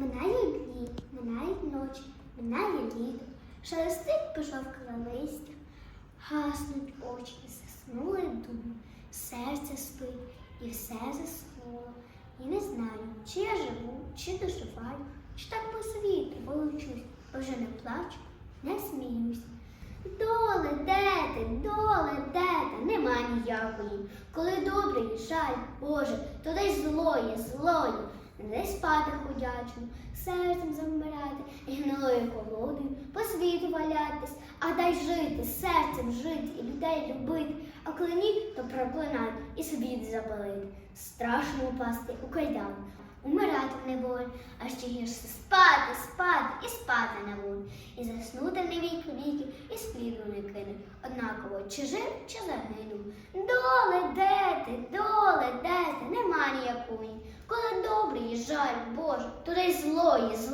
Минають дні, минають ночі, минає літо, шелестить пожовкле листя, гаснуть очі, заснули думи, серце спить і все заснуло. І не знаю, чи я живу, чи доживаю, чи так по світу волочусь, бо вже не плачу, не сміюсь. Доле, де ти, доле, де ти, нема ніякої. Коли добрий, жаль, Боже, то десь злої, злої, не спати ходячому, серцем завмирати і гнилою колодою по світу валятись, а дай жити, серцем жити і людей любити, а коли ні, то проклинати і світ запалити. Страшно упасти у кайдан, умирати в неволі, а ще гірше спати, спати і спати на волі, і заснути не вік віки, і сліду не кине. Однаково, чи жив, чи загинув. Доле, де ти. Коли добрий, жаль, Боже, десь злої, злої.